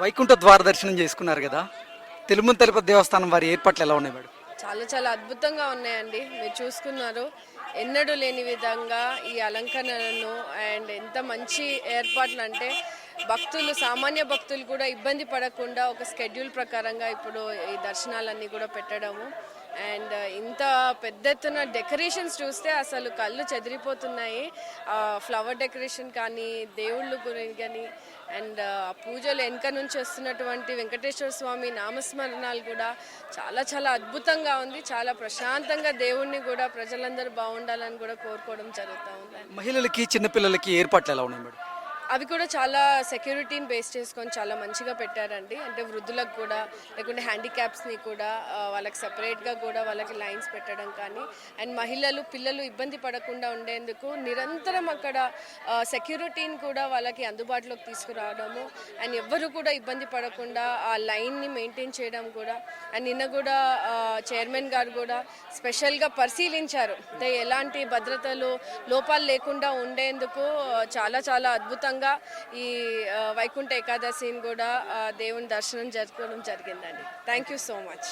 వైకుంఠ ద్వార దర్శనం చేసుకున్నారు కదా? తెలుగు తిరుపతి దేవస్థానం వారి ఏర్పాట్లు ఎలా ఉన్నాయి మేడం? చాలా చాలా అద్భుతంగా ఉన్నాయండి. మీరు చూసుకున్నారు. ఎన్నడూ లేని విధంగా ఈ అలంకరణలను అండ్ ఎంత మంచి ఏర్పాట్లు అంటే భక్తులు సామాన్య భక్తులు కూడా ఇబ్బంది పడకుండా ఒక స్కెడ్యూల్ ప్రకారంగా ఇప్పుడు ఈ దర్శనాలన్నీ కూడా పెట్టడము. అండ్ ఇంత పెద్ద ఎత్తున డెకరేషన్స్ చూస్తే అసలు కళ్ళు చెదిరిపోతున్నాయి. ఫ్లవర్ డెకరేషన్ కానీ దేవుళ్ళు గురించి కానీ అండ్ పూజలు వెనక నుంచి వస్తున్నటువంటి వెంకటేశ్వర స్వామి నామస్మరణాలు కూడా చాలా చాలా అద్భుతంగా ఉంది. చాలా ప్రశాంతంగా దేవుణ్ణి కూడా ప్రజలందరూ బాగుండాలని కూడా కోరుకోవడం జరుగుతూ ఉంది. మహిళలకి చిన్నపిల్లలకి ఏర్పాట్లు ఎలా ఉన్నాయి మేడం? అవి కూడా చాలా సెక్యూరిటీని బేస్ చేసుకొని చాలా మంచిగా పెట్టారండి. అంటే వృద్ధులకు కూడా లేకుంటే హ్యాండిక్యాప్స్ని కూడా వాళ్ళకి సపరేట్గా కూడా వాళ్ళకి లైన్స్ పెట్టడం కానీ అండ్ మహిళలు పిల్లలు ఇబ్బంది పడకుండా ఉండేందుకు నిరంతరం అక్కడ సెక్యూరిటీని కూడా వాళ్ళకి అందుబాటులోకి తీసుకురావడము అండ్ ఎవ్వరు కూడా ఇబ్బంది పడకుండా ఆ లైన్ని మెయింటైన్ చేయడం కూడా అండ్ నిన్న కూడా చైర్మన్ గారు కూడా స్పెషల్గా పరిశీలించారు. అంటే ఎలాంటి భద్రతలు లోపాలు లేకుండా ఉండేందుకు చాలా చాలా అద్భుతంగా ఈ ఆ, వైకుంఠ ఏకాదశిని కూడా దేవుని దర్శనం జరుపుకోవడం జరిగిందండి. Thank you so much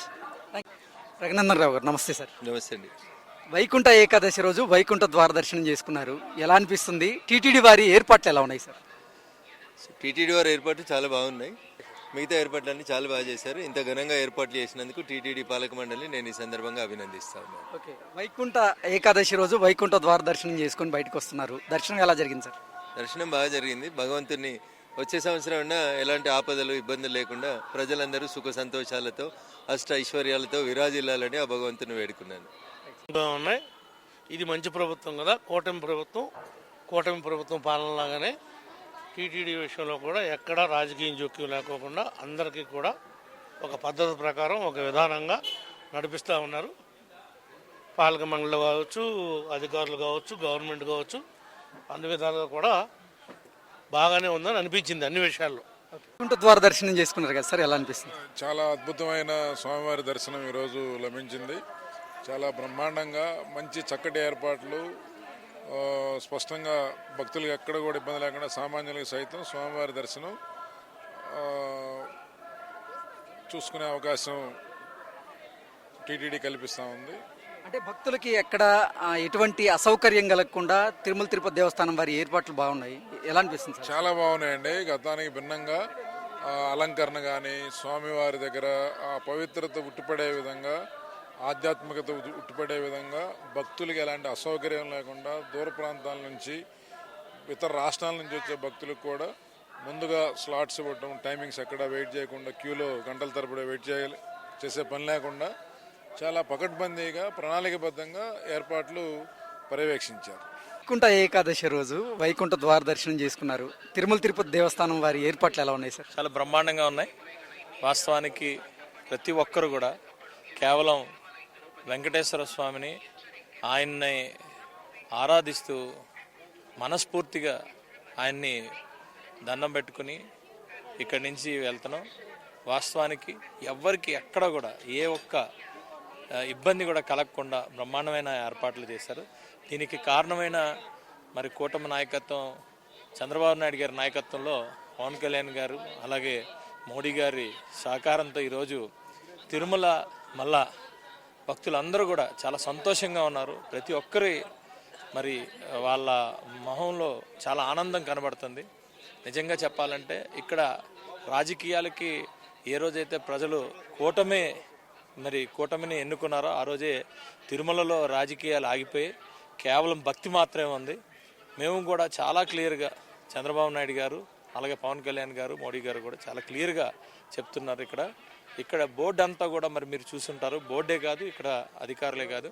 Raghunandan Rao garu నమస్తే సార్. నమస్తే అండి. వైకుంఠ ఏకాదశి రోజు వైకుంఠ ద్వార దర్శనం చేసుకున్నారు. ఎలా అనిపిస్తుంది? టీటీడీ వారి ఏర్పాట్లు ఎలా ఉన్నాయి సార్? టీటీడీ వారి ఏర్పాట్లు చాలా బాగున్నాయి. మిగతా ఏర్పాట్లన్నీ చాలా బాగా చేశారు. ఇంత ఘనంగా ఏర్పాట్లు చేసినందుకు టీటీడీ పాలక మండలిని నేను ఈ సందర్భంగా అభినందిస్తా ఉన్నాను. ఓకే. వైకుంఠ ఏకాదశి రోజు వైకుంఠ ద్వార దర్శనం చేసుకొని బయటకు వస్తున్నారు. దర్శనం ఎలా జరిగింది సార్? దర్శనం బాగా జరిగింది. భగవంతుని వచ్చే సంవత్సరం అయినా ఎలాంటి ఆపదలు ఇబ్బందులు లేకుండా ప్రజలందరూ సుఖ సంతోషాలతో అష్ట ఐశ్వర్యాలతో విరాజిల్లాలని ఆ భగవంతుని వేడుకున్నాను. ఉన్నాయి. ఇది మంచి ప్రభుత్వం కదా కూటమి ప్రభుత్వం కూటమి ప్రభుత్వం పాలనలాగానే టీటీడీ విషయంలో కూడా ఎక్కడా రాజకీయ జోక్యం లేకోకుండా అందరికీ కూడా ఒక పద్ధతి ప్రకారం ఒక విధానంగా నడిపిస్తూ ఉన్నారు. పాలక మండలి కావచ్చు అధికారులు కావచ్చు గవర్నమెంట్ కావచ్చు అన్ని విధాలుగా కూడా బాగానే ఉందని అనిపించింది అన్ని విషయాల్లో. ద్వార దర్శనం చేసుకున్నారు కదా సార్ ఎలా అనిపిస్తుంది? చాలా అద్భుతమైన స్వామివారి దర్శనం ఈరోజు లభించింది. చాలా బ్రహ్మాండంగా మంచి చక్కటి ఏర్పాట్లు ఆ, స్పష్టంగా భక్తులకు ఎక్కడ కూడా ఇబ్బంది లేకుండా సామాన్యులకు సైతం స్వామివారి దర్శనం ఆ, చూసుకునే అవకాశం టీటీడీ కల్పిస్తూ ఉంది. అంటే భక్తులకి ఎక్కడ ఎటువంటి అసౌకర్యం కలగకుండా తిరుమల తిరుపతి దేవస్థానం వారి ఏర్పాట్లు బాగున్నాయి. ఎలా అనిపిస్తుంది చాలా బాగున్నాయండి. గతానికి భిన్నంగా అలంకరణ కానీ స్వామివారి దగ్గర ఆ పవిత్రత ఉట్టిపడే విధంగా ఆధ్యాత్మికత ఉట్టిపడే విధంగా భక్తులకి ఎలాంటి అసౌకర్యం లేకుండా దూర ప్రాంతాల నుంచి ఇతర రాష్ట్రాల నుంచి వచ్చే భక్తులకు కూడా ముందుగా స్లాట్స్ ఇవ్వటం టైమింగ్స్ ఎక్కడ వెయిట్ చేయకుండా క్యూలో గంటల తరబడి వెయిట్ చేయాలి చేసే పని లేకుండా చాలా పకడ్బందీగా ప్రణాళికబద్ధంగా ఏర్పాట్లు పర్యవేక్షించారు. వైకుంఠ ఏకాదశి రోజు వైకుంఠ ద్వార దర్శనం చేసుకున్నారు. తిరుమల తిరుపతి దేవస్థానం వారి ఏర్పాట్లు ఎలా ఉన్నాయి సార్? చాలా బ్రహ్మాండంగా ఉన్నాయి. వాస్తవానికి ప్రతి ఒక్కరు కూడా కేవలం వెంకటేశ్వర స్వామిని ఆయన్ని ఆరాధిస్తూ మనస్ఫూర్తిగా ఆయన్ని దండం పెట్టుకుని ఇక్కడి నుంచి వెళ్తున్నాం. వాస్తవానికి ఎవ్వరికి ఎక్కడ కూడా ఏ ఒక్క ఇబ్బంది కూడా కలగకుండా బ్రహ్మాండమైన ఏర్పాట్లు చేశారు. దీనికి కారణమైన మరి కూటమి నాయకత్వం చంద్రబాబు నాయుడు గారి నాయకత్వంలో పవన్ కళ్యాణ్ గారు అలాగే మోడీ గారి సహకారంతో ఈరోజు తిరుమల మళ్ళా భక్తులందరూ కూడా చాలా సంతోషంగా ఉన్నారు. ప్రతి ఒక్కరి మరి వాళ్ళ మొహంలో చాలా ఆనందం కనబడుతుంది. నిజంగా చెప్పాలంటే ఇక్కడ రాజకీయాలకి ఏ రోజైతే ప్రజలు కూటమే మరి కూటమిని ఎన్నుకున్నారో ఆ రోజే తిరుమలలో రాజకీయాలు ఆగిపోయి కేవలం భక్తి మాత్రమే ఉంది. మేము కూడా చాలా క్లియర్గా చంద్రబాబు నాయుడు గారు అలాగే పవన్ కళ్యాణ్ గారు మోడీ గారు కూడా చాలా క్లియర్గా చెప్తున్నారు ఇక్కడ. ఇక్కడ బోర్డు అంతా కూడా మరి మీరు చూసుంటారు. బోర్డే కాదు ఇక్కడ అధికారులే కాదు.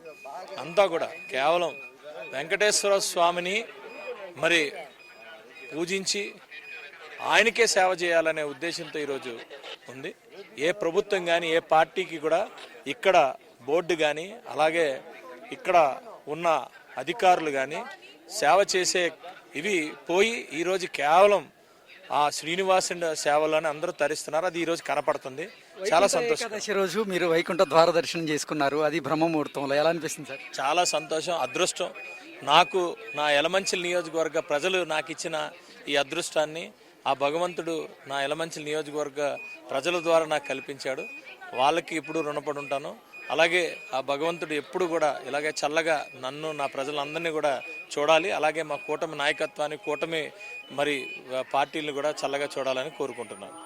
అంతా కూడా కేవలం వెంకటేశ్వర స్వామిని మరి పూజించి ఆయనకే సేవ చేయాలనే ఉద్దేశంతో ఈరోజు ఉంది. ఏ ప్రభుత్వం కానీ ఏ పార్టీకి కూడా ఇక్కడ బోర్డు కానీ అలాగే ఇక్కడ ఉన్న అధికారులు కానీ సేవ చేసే ఇవి పోయి ఈరోజు కేవలం ఆ శ్రీనివాసుని సేవలోనే అందరూ తరిస్తున్నారు. అది ఈరోజు కనపడుతుంది. చాలా సంతోషం. రోజు మీరు వైకుంఠ ద్వార దర్శనం చేసుకున్నారు. అది బ్రహ్మముహూర్తంలో ఎలా అనిపిస్తుంది సార్? చాలా సంతోషం అదృష్టం. నాకు నా యలమంచిల్ నియోజకవర్గ ప్రజలు నాకు ఇచ్చిన ఈ అదృష్టాన్ని ఆ భగవంతుడు నా ఎలమంచి నియోజకవర్గ ప్రజల ద్వారా నాకు కల్పించాడు. వాళ్ళకి ఇప్పుడు రుణపడి ఉంటాను అలాగే ఆ భగవంతుడు ఎప్పుడు కూడా ఇలాగే చల్లగా నన్ను నా ప్రజలందరినీ కూడా చూడాలి. అలాగే మా కూటమి నాయకత్వాన్ని కూటమి మరి పార్టీలను కూడా చల్లగా చూడాలని కోరుకుంటున్నాను.